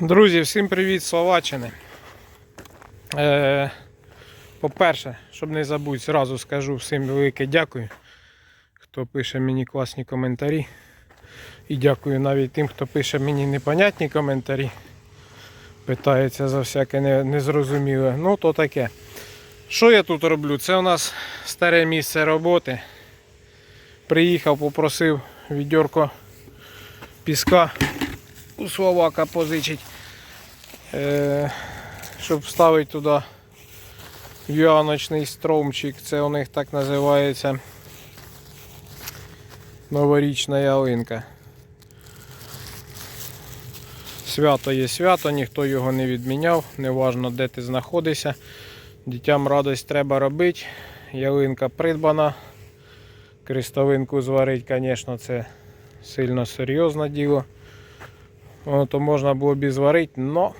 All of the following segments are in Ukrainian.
Друзі, всім привіт з Словаччини. Е, по-перше, щоб не забути, зразу скажу всім велике дякую, хто пише мені класні коментарі. І дякую навіть тим, хто пише мені непонятні коментарі. Питається за всяке незрозуміле. Ну, то таке. Що я тут роблю? Це у нас старе місце роботи. Приїхав, попросив відьорко піска у Словака позичить, е, щоб вставити туди віаночний стромчик. Це у них так називається новорічна ялинка. Свято є свято, ніхто його не відміняв, неважно де ти знаходишся. Дітям радость треба робити. Ялинка придбана. Крестовинку зварить, звісно, це сильно серйозне діло. О, то можна було б і зварити, но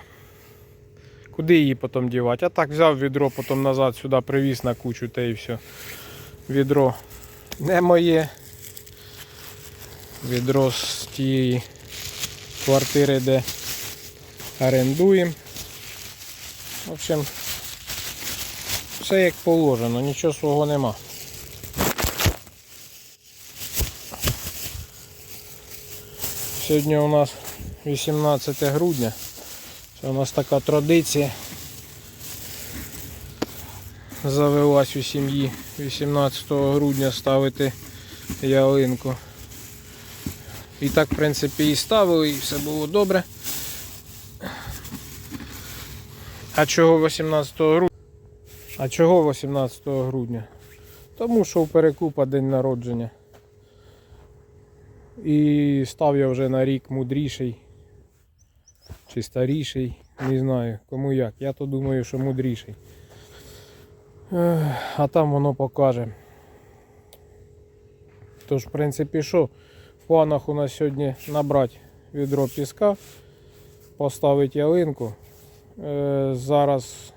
куди її потім дівати? А так взяв відро, потім назад сюди привіз на кучу та і все. Відро не моє. Відро з тієї квартири, де орендуємо. В общем, все як положено, нічого свого нема. Сьогодні у нас 18 грудня. Це у нас така традиція. Завелась у сім'ї 18 грудня ставити ялинку. І так, в принципі, і ставили, і все було добре. А чого 18 грудня? А чого 18 грудня? Тому що у перекупа день народження. І став я вже на рік мудріший чи старіший, не знаю кому як. Я то думаю, що мудріший. А там воно покаже. Тож, в принципі, що? В планах у нас сьогодні набрати відро піска, поставити ялинку. Е, Зараз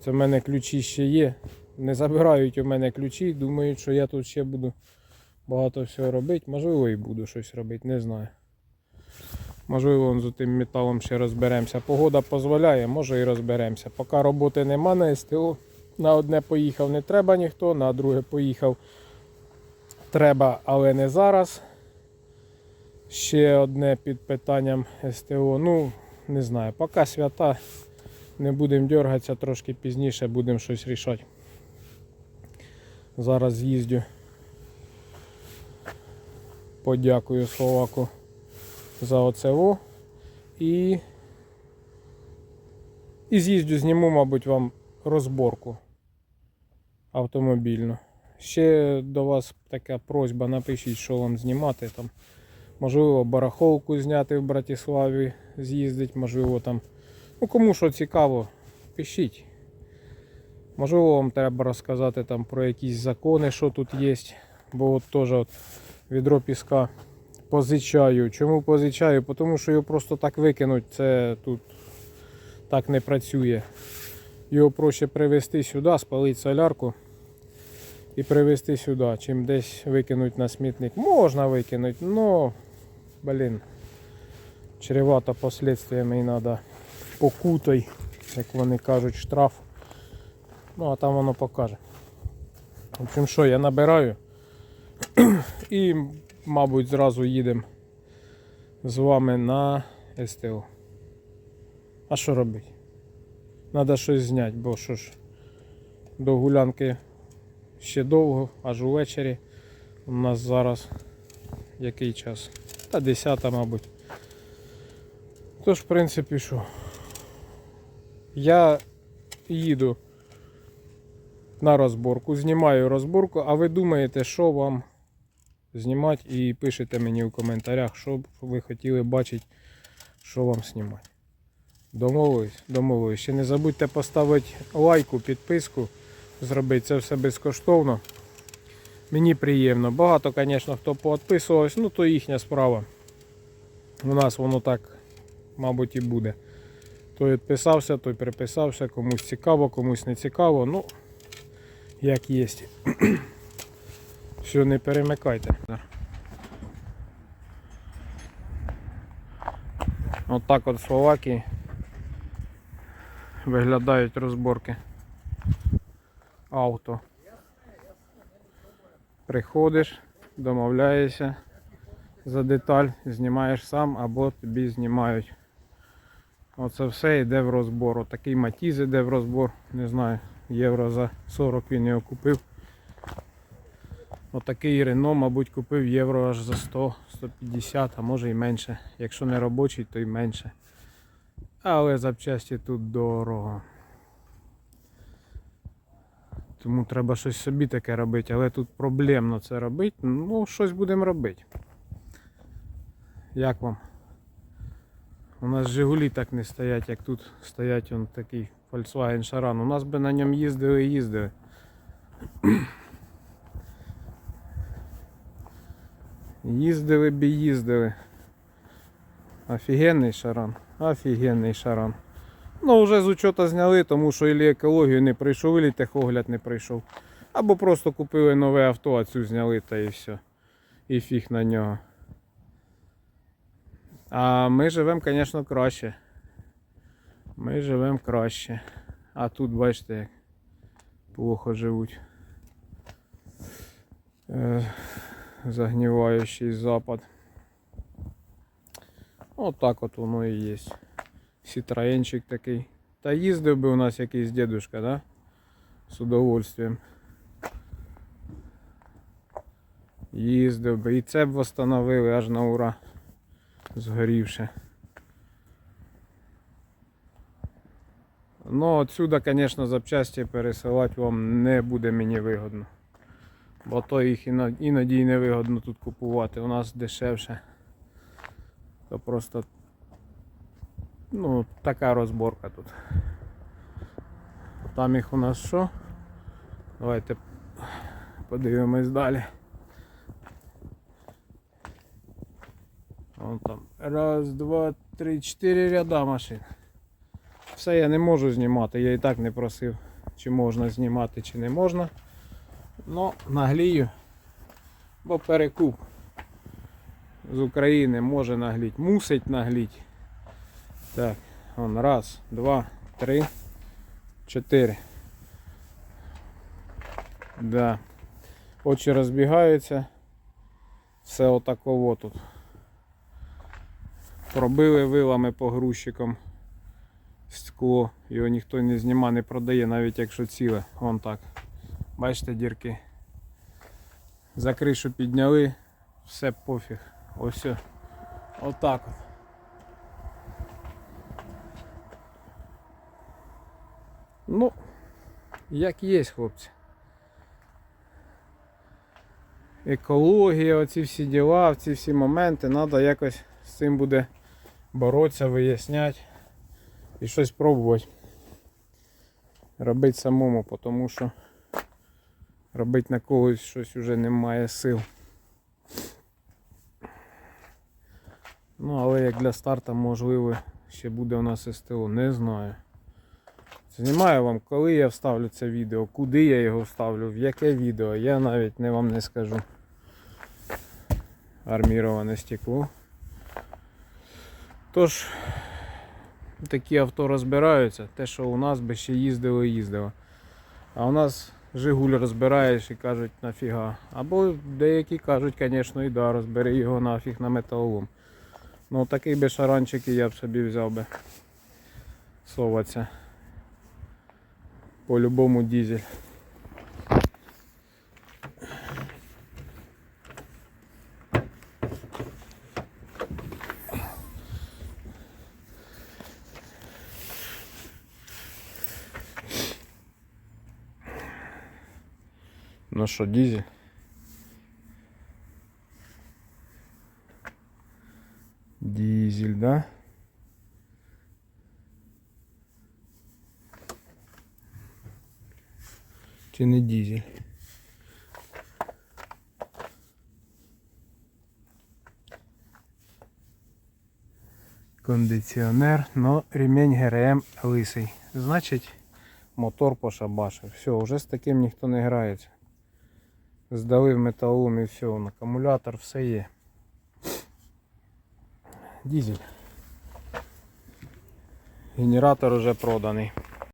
це в мене ключі ще є. Не забирають у мене ключі, думають, що я тут ще буду багато всього робити. Можливо і буду щось робити, не знаю. Можливо, з тим металом ще розберемося. Погода дозволяє, може і розберемося. Поки роботи нема на СТО. На одне поїхав не треба ніхто, на друге поїхав треба, але не зараз. Ще одне під питанням СТО. Ну, не знаю, поки свята. Не будемо дергатися, трошки пізніше будемо щось рішати. Зараз з'їздю. Подякую Словаку за оцево. І, і з'їздю зніму, мабуть, вам розборку автомобільну. Ще до вас така просьба, напишіть, що вам знімати там. Можливо, барахолку зняти в Братиславі, з'їздить, можливо, там. Ну, кому що цікаво, пишіть. Можливо, вам треба розказати там про якісь закони, що тут є. Бо от теж от відро піска позичаю. Чому позичаю? Тому що його просто так викинуть, це тут так не працює. Його проще привезти сюди, спалити солярку і привезти сюди, чим десь викинуть на смітник. Можна викинути, але, блін, чревато последствиями і треба покутай, як вони кажуть, штраф. Ну, а там воно покаже. В общем, що, я набираю і, мабуть, зразу їдемо з вами на СТО. А що робити? Треба щось зняти, бо що ж, до гулянки ще довго, аж увечері. У нас зараз який час? Та 10, мабуть. Тож, в принципі, що? Я їду на розборку, знімаю розборку, а ви думаєте, що вам знімати і пишете мені в коментарях, що б ви хотіли бачити, що вам знімати. Домовились? Домовились. Ще не забудьте поставити лайку, підписку, зробити це все безкоштовно. Мені приємно. Багато, звісно, хто поотписувався, ну то їхня справа. У нас воно так, мабуть, і буде. Той відписався, той приписався, комусь цікаво, комусь не цікаво. Ну, як є. Все, не перемикайте. От так от в Словакії виглядають розборки авто. Приходиш, домовляєшся за деталь, знімаєш сам або тобі знімають. Оце все йде в розбор. Отакий матіз йде в розбор, не знаю, євро за 40 він його купив. Отакий Рено, мабуть, купив євро аж за 100-150, а може і менше. Якщо не робочий, то й менше. Але запчасті тут дорого. Тому треба щось собі таке робити, але тут проблемно це робити. Ну, щось будемо робити. Як вам? У нас Жигулі так не стоять, як тут стоять он такий Volkswagen Charan. У нас би на ньому їздили і їздили. Їздили б і їздили. Офігенний шаран. Офігенний шаран. Ну, вже з учета зняли, тому що ілі екологію не прийшов, ілі техогляд не прийшов. Або просто купили нове авто, а цю зняли та і все. І фіг на нього. А ми живемо, звісно, краще. Ми живемо краще. А тут бачите, як плохо живуть. Загніваючий запад. Отак от воно і є. Сітроєнчик такий. Та їздив би у нас якийсь дедушка, да? З удовольствием. Їздив би. І це б восстановили аж на ура. Згорівше. Ну, отсюда, звісно, запчасті пересилати вам не буде мені вигодно. Бо то їх іноді й не вигодно тут купувати. У нас дешевше. То просто ну, така розборка тут. Там їх у нас що? Давайте подивимось далі. Вон там. Раз, два, три, чотири ряда машин. Все я не можу знімати, я і так не просив, чи можна знімати, чи не можна. Ну, наглію, бо перекуп з України може нагліть, мусить нагліть. Так, он раз, два, три, чотири. Да. Очі розбігаються. Все отаково тут. Пробили вилами по грузчикам скло. Його ніхто не зніма, не продає, навіть якщо ціле. Вон так. Бачите дірки. За кришу підняли, все пофіг. Ось. Отак от. Ну, як є, хлопці. Екологія, оці всі діла, ці всі моменти, треба якось з цим буде боротися, виясняти і щось пробувати. Робити самому, тому що робити на когось щось вже немає сил. Ну, але як для старта, можливо, ще буде у нас СТО, не знаю. Знімаю вам, коли я вставлю це відео, куди я його вставлю, в яке відео, я навіть не вам не скажу. Арміроване стекло. Тож, такі авто розбираються, те, що у нас би ще їздило їздило. А у нас Жигуль розбираєш і кажуть нафіга. Або деякі кажуть, звісно, і да, розбери його нафіг на металолом. Ну такий би шаранчик і я б собі взяв би. Соваться. По-любому дизель. Ну що, дизель? Дизель, да? Чи не дизель? Кондиціонер, но ремень ГРМ лисий. Значить, мотор пошабашив. Все, вже з таким ніхто не грається. Здали металолом і все, он, акумулятор, все є. Дізель. Генератор уже проданий.